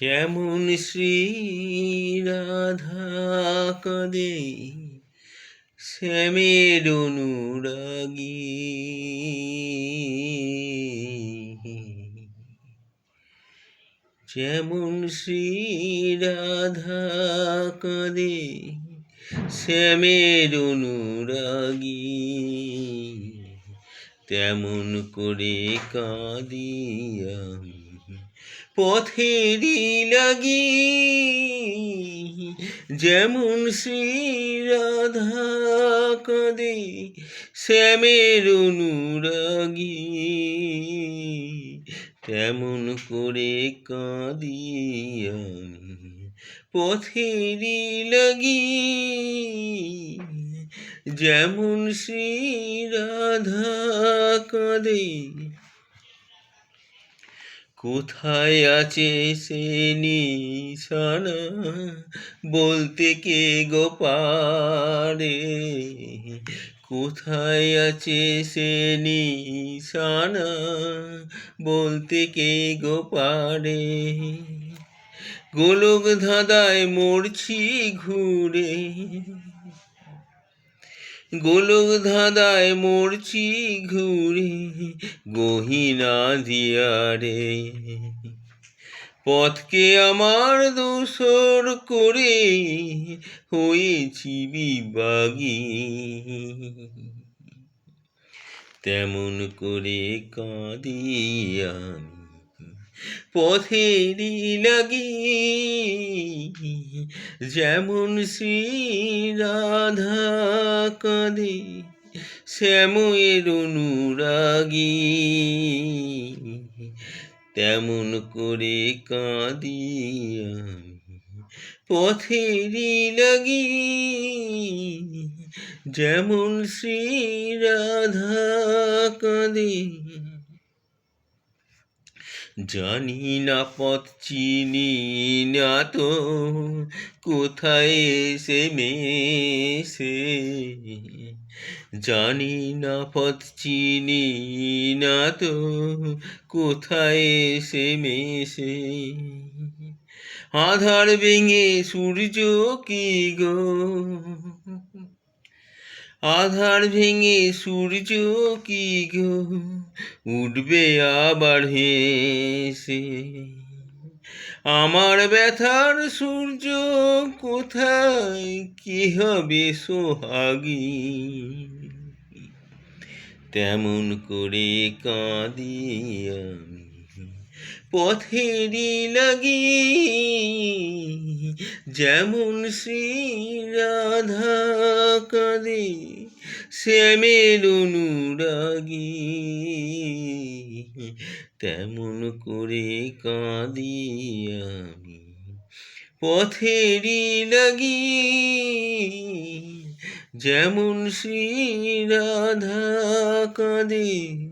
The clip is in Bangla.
যেমন শ্রী রাধা কদে শ্যামের অনুরাগী? যেমন শ্রী রাধা কদে শ্যামের অনুরাগী? তেমন করে কাঁদি আমি। পথেরই লাগি। যেমন শ্রী রাধা কাঁদে, শ্যামের অনুরাগী। তেমন করে কাঁদি আমি পথেরই লাগি। যেমন শ্রী রাধা কাঁদে কোথায় আছে সে নিশানা? বলতে কে গো পারে? কোথায় আছে সে নিশানা? বলতে কে গো পারে? গোলক ধাঁধায় মরছি ঘুরে। গোলক ধাঁধায় মরছি ঘুরে, গহিনা দিয়ারে পথকে আমার দোসর করে হয়েছি বিবাগী তেমন করে কাঁদি আমি। পথেরই লাগি যেমন শ্রী রাধা কাঁদে শ্যামের অনুরাগী। তেমন করে কাঁদি আমি লাগি যেমন শ্রী রাধা কাঁদে। জানি না পথ চিনি না তো, কোথায় এসে মেশে? জানি না পথ চিনি না তো, কোথায় এসে মেশে? আধার ভেঙে সূর্য কি গো? আধার ভেঙে সূর্য কি গো উঠবে আবার হেসে। আমার ব্যথার সূর্য কোথায়? কি হবে সোহাগী? তেমন করে কাঁদি আমি। পথেরই লাগি, যেমন শ্রী রাধা কাঁদে, শ্যামের অনুরাগী। তেমন করে কাঁদি আমি, পথেরই লাগি, যেমন শ্রী রাধা কাঁদে।